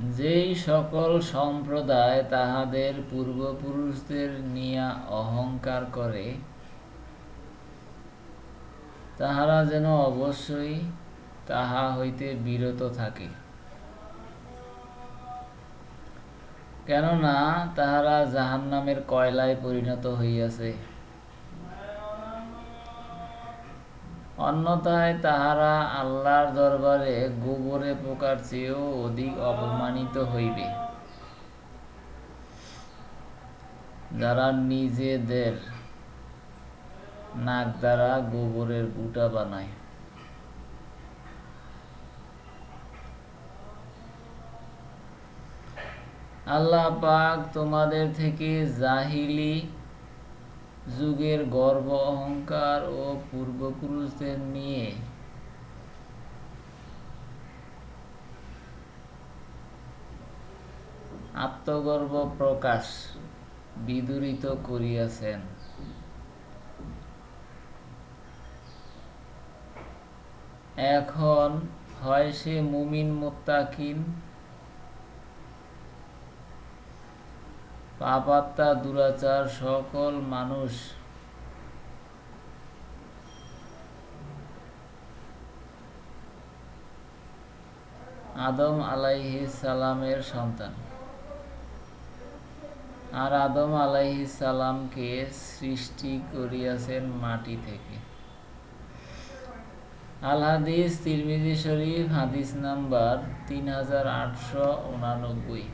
যেই সকল সম্প্রদায় তাহাদের পূর্বপুরুষদের নিয়া অহংকার করে, তাহারা যেন অবশ্যই তাহা হইতে বিরত থাকে। কেননা তাহারা জাহান্নামের কয়লায় পরিণত হইয়াছে। অন্যথায় তাহারা আল্লাহর দরবারে গোবরে পোকার চেয়েও অধিক অপমানিত হইবে। যারা নিজেদের নাক দ্বারা গোবরের গুটা বানায়। আল্লাহ পাক তোমাদের থেকে জাহিলি যুগের গর্ব, অহংকার ও পূর্বপুরুষদের নিয়ে। আত্মগর্ব প্রকাশ বিদূরিত করিয়াছেন। এখন হয় সে মুমিন মোত্তাকিন পাপাত্মা, দুরাচার, সকল মানুষ। আদম আলাইহি সালামের সন্তান। আর আদম আলাইহি সালামকে সৃষ্টি করিয়াছেন মাটি থেকে। আল হাদিস তিরমিজি শরীফ, হাদিস নাম্বার তিন হাজার আটশো উনানব্বই।